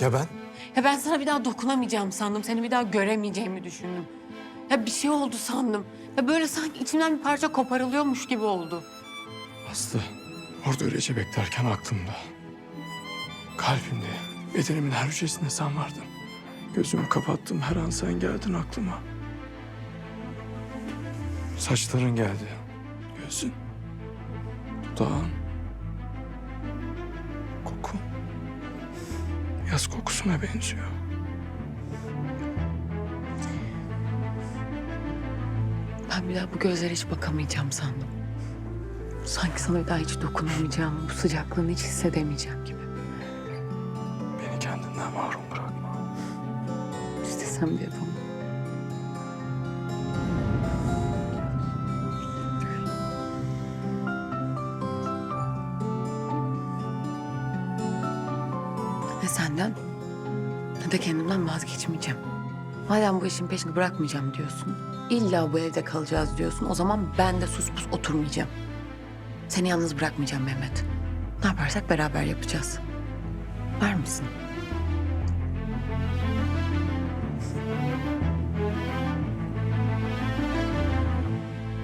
Ya ben? Ya ben sana bir daha dokunamayacağım sandım. Seni bir daha göremeyeceğimi düşündüm. Ya bir şey oldu sandım. Ya böyle sanki içimden bir parça koparılıyormuş gibi oldu. Aslı orada öylece beklerken aklımda. Kalbimde, bedenimin her hücresinde sen vardın. Gözümü kapattım her an sen geldin aklıma. Saçların geldi. Gözün. Dudağın. Yaz kokusuna benziyor. Ben bir daha bu gözlere hiç bakamayacağım sandım. Sanki sana bir daha hiç dokunamayacağım, bu sıcaklığını hiç hissedemeyeceğim gibi. Beni kendinden mahrum bırakma. İstesem de yapamam. Ne senden ne de kendimden vazgeçmeyeceğim. Madem bu işin peşini bırakmayacağım diyorsun, illa bu evde kalacağız diyorsun, o zaman ben de sus pus oturmayacağım. Seni yalnız bırakmayacağım Mehmet. Ne yaparsak beraber yapacağız. Var mısın?